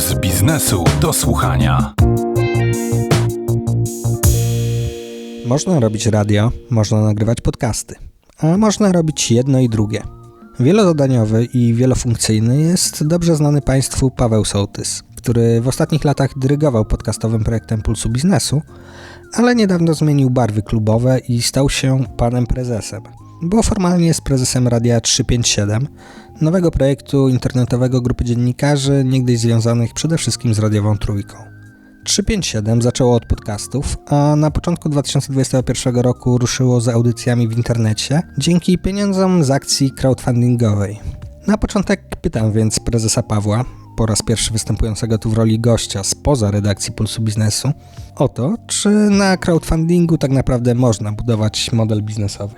Puls biznesu do słuchania. Można robić radio, można nagrywać podcasty, a można robić jedno i drugie. Wielozadaniowy i wielofunkcyjny jest dobrze znany Państwu Paweł Sołtys, który w ostatnich latach dyrygował podcastowym projektem Pulsu Biznesu, ale niedawno zmienił barwy klubowe i stał się panem prezesem, bo formalnie jest prezesem Radia 357, nowego projektu internetowego grupy dziennikarzy, niegdyś związanych przede wszystkim z radiową trójką. 357 zaczęło od podcastów, a na początku 2021 roku ruszyło z audycjami w internecie dzięki pieniądzom z akcji crowdfundingowej. Na początek pytam więc prezesa Pawła, po raz pierwszy występującego tu w roli gościa spoza redakcji Pulsu Biznesu, o to, czy na crowdfundingu tak naprawdę można budować model biznesowy.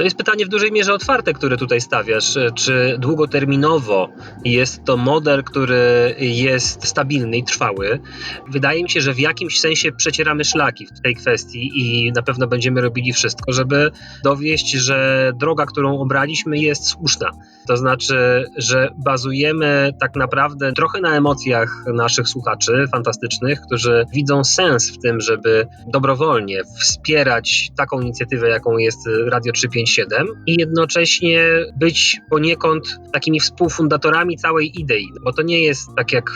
To jest pytanie w dużej mierze otwarte, które tutaj stawiasz. Czy długoterminowo jest to model, który jest stabilny i trwały? Wydaje mi się, że w jakimś sensie przecieramy szlaki w tej kwestii i na pewno będziemy robili wszystko, żeby dowieść, że droga, którą obraliśmy, jest słuszna. To znaczy, że bazujemy tak naprawdę trochę na emocjach naszych słuchaczy fantastycznych, którzy widzą sens w tym, żeby dobrowolnie wspierać taką inicjatywę, jaką jest Radio 357 i jednocześnie być poniekąd takimi współfundatorami całej idei, bo to nie jest tak jak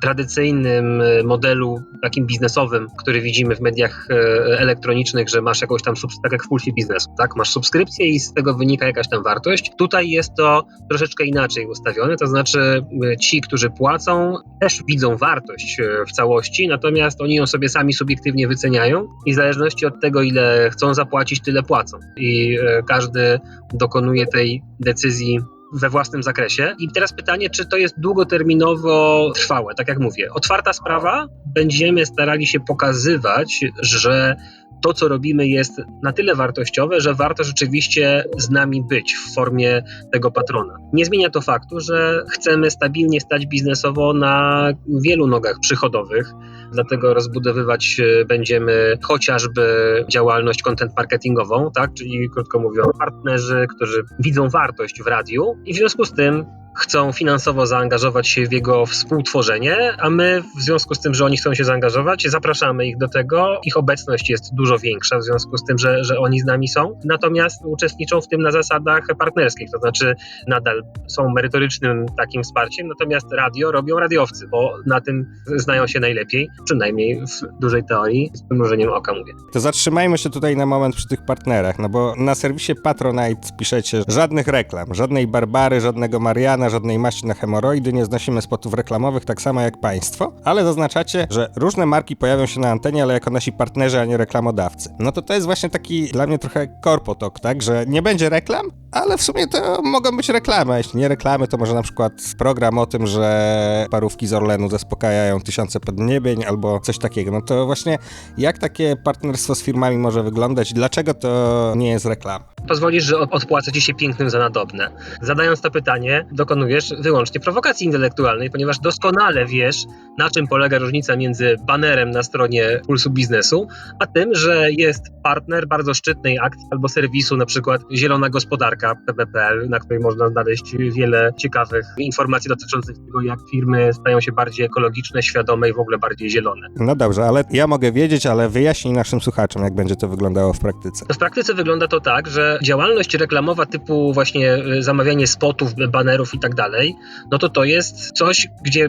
tradycyjnym e, modelu takim biznesowym, który widzimy w mediach e, elektronicznych, że masz jakąś tam, tak jak w pulsie biznesu, tak? Masz subskrypcję i z tego wynika jakaś tam wartość. Tutaj jest to troszeczkę inaczej ustawione, to znaczy e, ci, którzy płacą, też widzą wartość w całości, natomiast oni ją sobie sami subiektywnie wyceniają i w zależności od tego, ile chcą zapłacić, tyle płacą. I każdy dokonuje tej decyzji we własnym zakresie. I teraz pytanie, czy to jest długoterminowo trwałe? Tak jak mówię, otwarta sprawa, będziemy starali się pokazywać, że to, co robimy, jest na tyle wartościowe, że warto rzeczywiście z nami być w formie tego patrona. Nie zmienia to faktu, że chcemy stabilnie stać biznesowo na wielu nogach przychodowych, dlatego rozbudowywać e, będziemy chociażby działalność content marketingową, tak? czyli krótko mówiąc, partnerzy, którzy widzą wartość w radiu i w związku z tym chcą finansowo zaangażować się w jego współtworzenie, a my w związku z tym, że oni chcą się zaangażować, zapraszamy ich do tego. Ich obecność jest dużo większa w związku z tym, że, że oni z nami są. Natomiast uczestniczą w tym na zasadach partnerskich, to znaczy nadal są merytorycznym takim wsparciem, natomiast radio robią radiowcy, bo na tym znają się najlepiej, przynajmniej w dużej teorii, z przymrużeniem oka mówię. To zatrzymajmy się tutaj na moment przy tych partnerach, no bo na serwisie Patronite piszecie żadnych reklam, żadnej Barbary, żadnego Mariana, żadnej maści na hemoroidy, nie znosimy spotów reklamowych, tak samo jak państwo, ale zaznaczacie, że różne marki pojawią się na antenie, ale jako nasi partnerzy, a nie reklamodawcy. No to to jest właśnie taki dla mnie trochę korpotok, tak, że nie będzie reklam, ale w sumie to mogą być reklamy, a jeśli nie reklamy, to może na przykład program o tym, że parówki z Orlenu zaspokajają tysiące podniebień albo coś takiego. No to właśnie jak takie partnerstwo z firmami może wyglądać? Dlaczego to nie jest reklama? Pozwolisz, że odpłacę ci się pięknym za nadobne. Zadając to pytanie, dokonujesz wyłącznie prowokacji intelektualnej, ponieważ doskonale wiesz, na czym polega różnica między banerem na stronie Pulsu Biznesu, a tym, że jest partner bardzo szczytnej akcji albo serwisu, na przykład Zielona Gospodarka, PPPL, na której można znaleźć wiele ciekawych informacji dotyczących tego, jak firmy stają się bardziej ekologiczne, świadome i w ogóle bardziej zielone. No dobrze, ale ja mogę wiedzieć, ale wyjaśnij naszym słuchaczom, jak będzie to wyglądało w praktyce. W praktyce wygląda to tak, że działalność reklamowa typu właśnie y, zamawianie spotów, banerów i tak dalej, no to to jest coś, gdzie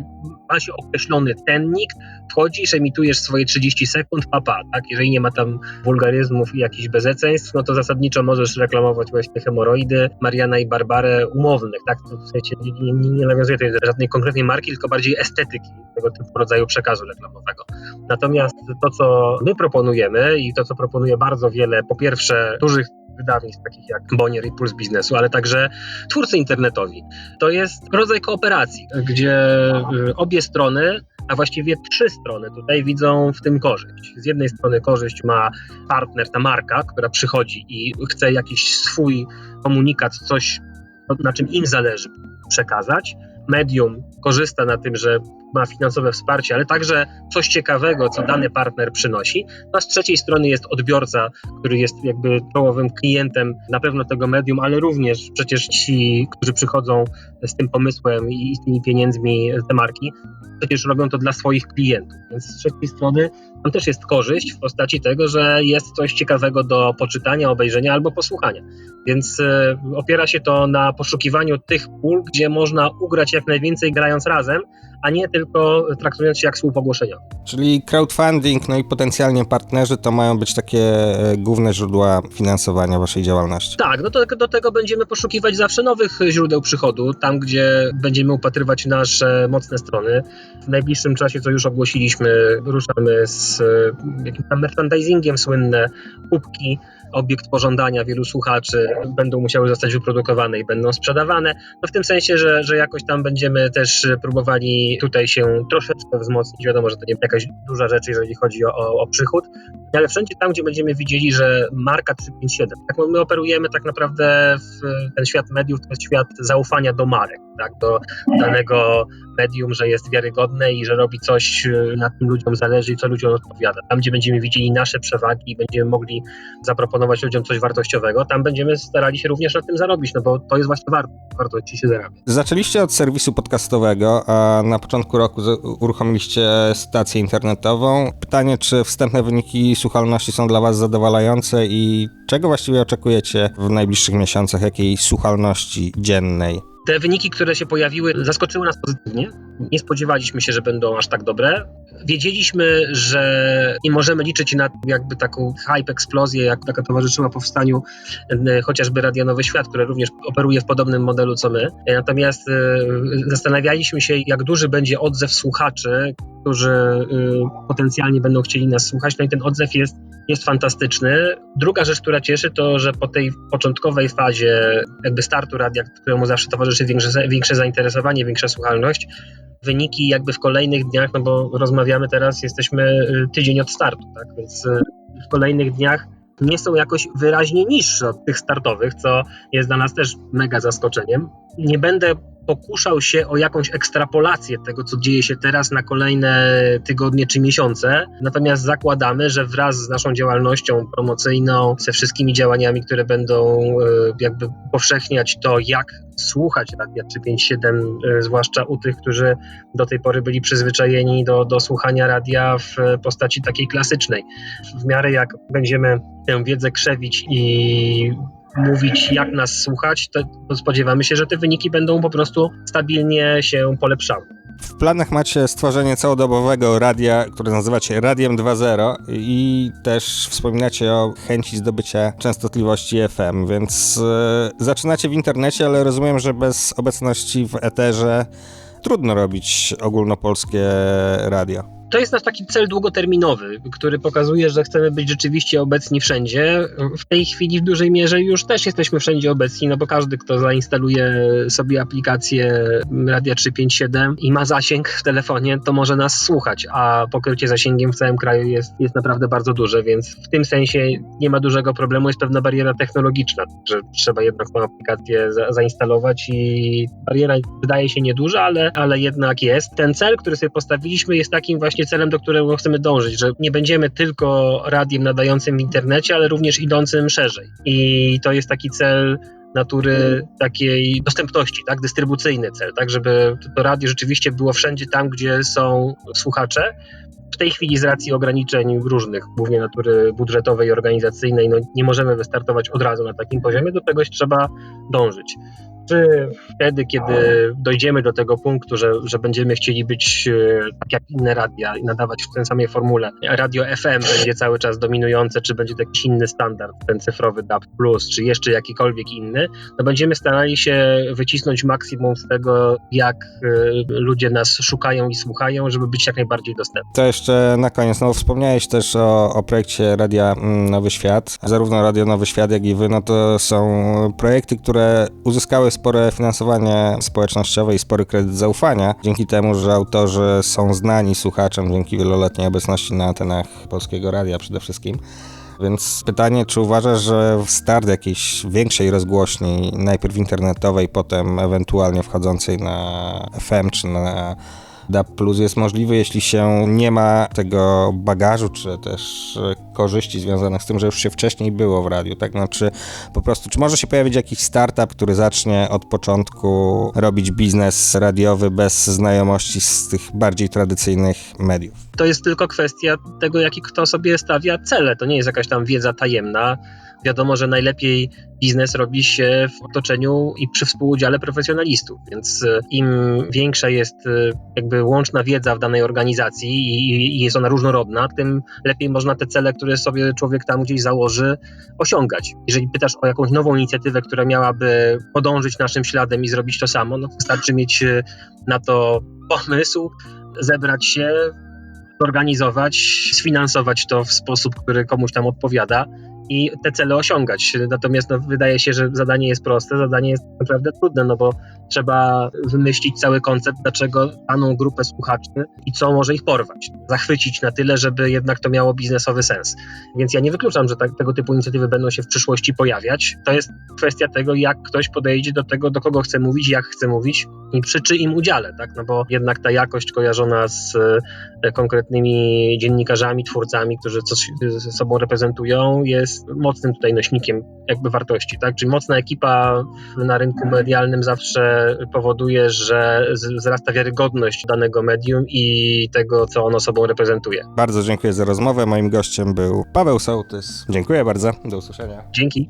ma się określony cennik, wchodzisz, emitujesz swoje 30 sekund, papa, tak? Jeżeli nie ma tam wulgaryzmów i jakichś bezeceństw, no to zasadniczo możesz reklamować właśnie hemoroidy, Mariana i Barbarę umownych, tak? To w sensie nie, nie, nie nawiązuje do żadnej konkretnej marki, tylko bardziej estetyki tego typu rodzaju przekazu reklamowego. Natomiast to, co my proponujemy i to, co proponuje bardzo wiele, po pierwsze, dużych wydawnictw takich jak Bonier i Puls Biznesu, ale także twórcy internetowi. To jest rodzaj kooperacji, gdzie y, obie strony a właściwie trzy strony tutaj widzą w tym korzyść. Z jednej strony korzyść ma partner, ta marka, która przychodzi i chce jakiś swój komunikat, coś, na czym im zależy przekazać. Medium korzysta na tym, że ma finansowe wsparcie, ale także coś ciekawego, co dany partner przynosi. A z trzeciej strony jest odbiorca, który jest jakby czołowym klientem na pewno tego medium, ale również przecież ci, którzy przychodzą z tym pomysłem i z tymi pieniędzmi te marki, przecież robią to dla swoich klientów. Więc z trzeciej strony tam też jest korzyść w postaci tego, że jest coś ciekawego do poczytania, obejrzenia albo posłuchania. Więc e, opiera się to na poszukiwaniu tych pól, gdzie można ugrać jak najwięcej grając razem, a nie tylko traktując się jak słup ogłoszeniowy. Czyli crowdfunding, no i potencjalnie partnerzy to mają być takie e, główne źródła finansowania waszej działalności. Tak, no to do tego będziemy poszukiwać zawsze nowych źródeł przychodu, tam gdzie będziemy upatrywać nasze mocne strony. W najbliższym czasie, co już ogłosiliśmy, ruszamy z e, jakimś tam merchandisingiem słynne, kubki, obiekt pożądania wielu słuchaczy będą musiały zostać wyprodukowane i będą sprzedawane. No w tym sensie, że, że jakoś tam będziemy też próbowali tutaj się troszeczkę wzmocnić. Wiadomo, że to nie jakaś duża rzecz, jeżeli chodzi o, o, o przychód, ale wszędzie tam, gdzie będziemy widzieli, że marka 357, tak my operujemy tak naprawdę w ten świat mediów, to jest świat zaufania do marek, tak, do danego medium, że jest wiarygodne i że robi coś, na tym ludziom zależy i co ludziom odpowiada. Tam, gdzie będziemy widzieli nasze przewagi i będziemy mogli zaproponować ludziom coś wartościowego, tam będziemy starali się również na tym zarobić, no bo to jest właśnie warto, wartości się zarabia. Zaczęliście od serwisu podcastowego, a na początku roku uruchomiliście stację internetową. Pytanie, czy wstępne wyniki słuchalności są dla Was zadowalające i czego właściwie oczekujecie w najbliższych miesiącach, jakiej słuchalności dziennej? Te wyniki, które się pojawiły, zaskoczyły nas pozytywnie. Nie spodziewaliśmy się, że będą aż tak dobre. Wiedzieliśmy, że nie możemy liczyć na jakby taką hype eksplozję, jak taka towarzyszyła powstaniu chociażby Radia Nowy Świat, które również operuje w podobnym modelu co my. Natomiast zastanawialiśmy się, jak duży będzie odzew słuchaczy, którzy potencjalnie będą chcieli nas słuchać. No i ten odzew jest jest fantastyczny. Druga rzecz, która cieszy, to że po tej początkowej fazie jakby startu radia, któremu zawsze towarzyszy większe, większe zainteresowanie, większa słuchalność, wyniki jakby w kolejnych dniach, no bo rozmawiamy teraz, jesteśmy y, tydzień od startu, tak, więc y, w kolejnych dniach nie są jakoś wyraźnie niższe od tych startowych, co jest dla nas też mega zaskoczeniem. Nie będę pokuszał się o jakąś ekstrapolację tego, co dzieje się teraz na kolejne tygodnie czy miesiące. Natomiast zakładamy, że wraz z naszą działalnością promocyjną, ze wszystkimi działaniami, które będą e, jakby powszechniać to, jak słuchać Radia 357, e, zwłaszcza u tych, którzy do tej pory byli przyzwyczajeni do, do słuchania radia w postaci takiej klasycznej. W miarę jak będziemy tę wiedzę krzewić i mówić, jak nas słuchać, to, spodziewamy się, że te wyniki będą po prostu stabilnie się polepszały. W planach macie stworzenie całodobowego radia, które nazywacie Radiem 2.0 i też wspominacie o chęci zdobycia częstotliwości FM, więc yy, zaczynacie w internecie, ale rozumiem, że bez obecności w eterze trudno robić ogólnopolskie radio to jest nasz taki cel długoterminowy, który pokazuje, że chcemy być rzeczywiście obecni wszędzie. W tej chwili w dużej mierze już też jesteśmy wszędzie obecni, no bo każdy, kto zainstaluje sobie aplikację Radia 357 i ma zasięg w telefonie, to może nas słuchać, a pokrycie zasięgiem w całym kraju jest, jest naprawdę bardzo duże, więc w tym sensie nie ma dużego problemu, jest pewna bariera technologiczna, że trzeba jednak tą aplikację za, zainstalować i bariera wydaje się nieduża, ale, ale jednak jest. Ten cel, który sobie postawiliśmy jest takim właśnie właśnie celem, do którego chcemy dążyć, że nie będziemy tylko radiem nadającym w internecie, ale również idącym szerzej. I to jest taki cel natury takiej dostępności, tak, dystrybucyjny cel, tak, żeby to radio rzeczywiście było wszędzie tam, gdzie są słuchacze. W tej chwili z racji ograniczeń różnych, głównie natury budżetowej i organizacyjnej, no nie możemy wystartować od razu na takim poziomie, do czegoś trzeba dążyć czy wtedy, kiedy dojdziemy do tego punktu, że, że będziemy chcieli być e, tak jak inne radia i nadawać w tej samej formule, radio FM będzie cały czas dominujące, czy będzie to jakiś inny standard, ten cyfrowy DAB+, czy jeszcze jakikolwiek inny, no będziemy starali się wycisnąć maksimum z tego, jak e, ludzie nas szukają i słuchają, żeby być jak najbardziej dostępni. To jeszcze na koniec, no wspomniałeś też o, o projekcie Radia mm, Nowy Świat. Zarówno Radio Nowy Świat, jak i wy, no to są projekty, które uzyskały spore finansowanie społecznościowe i spory kredyt zaufania, dzięki temu, że autorzy są znani słuchaczem dzięki wieloletniej obecności na antenach Polskiego Radia przede wszystkim. Więc pytanie, czy uważasz, że start jakiejś większej rozgłośni, najpierw internetowej, potem ewentualnie wchodzącej na FM czy na DAB Plus jest możliwy, jeśli się nie ma tego bagażu, czy też e, korzyści związanych z tym, że już się wcześniej było w radiu, tak? Znaczy po prostu, czy może się pojawić jakiś startup, który zacznie od początku robić biznes radiowy bez znajomości z tych bardziej tradycyjnych mediów? To jest tylko kwestia tego, jaki kto sobie stawia cele. To nie jest jakaś tam wiedza tajemna. Wiadomo, że najlepiej biznes robi się w otoczeniu i przy współudziale profesjonalistów, więc e, im większa jest e, jakby łączna wiedza w danej organizacji i, jest ona różnorodna, tym lepiej można te cele, które sobie człowiek tam gdzieś założy, osiągać. Jeżeli pytasz o jakąś nową inicjatywę, która miałaby podążyć naszym śladem i zrobić to samo, no wystarczy mieć e, na to pomysł, zebrać się, zorganizować, sfinansować to w sposób, który komuś tam odpowiada i te cele osiągać. Natomiast no, wydaje się, że zadanie jest proste, zadanie jest naprawdę trudne, no bo trzeba wymyślić cały koncept, dlaczego daną grupę słuchaczy i co może ich porwać. Zachwycić na tyle, żeby jednak to miało biznesowy sens. Więc ja nie wykluczam, że tak, tego typu inicjatywy będą się w przyszłości pojawiać. To jest kwestia tego, jak ktoś podejdzie do tego, do kogo chce mówić, jak chce mówić i przy czyim udziale, tak? No bo jednak ta jakość kojarzona z e, konkretnymi dziennikarzami, twórcami, którzy coś sobą reprezentują, jest mocnym tutaj nośnikiem jakby wartości, tak? Czyli mocna ekipa na rynku medialnym zawsze powoduje, że wzrasta wiarygodność danego medium i tego, co ono sobą reprezentuje. Bardzo dziękuję za rozmowę. Moim gościem był Paweł Sołtys. Dziękuję bardzo. Do usłyszenia. Dzięki.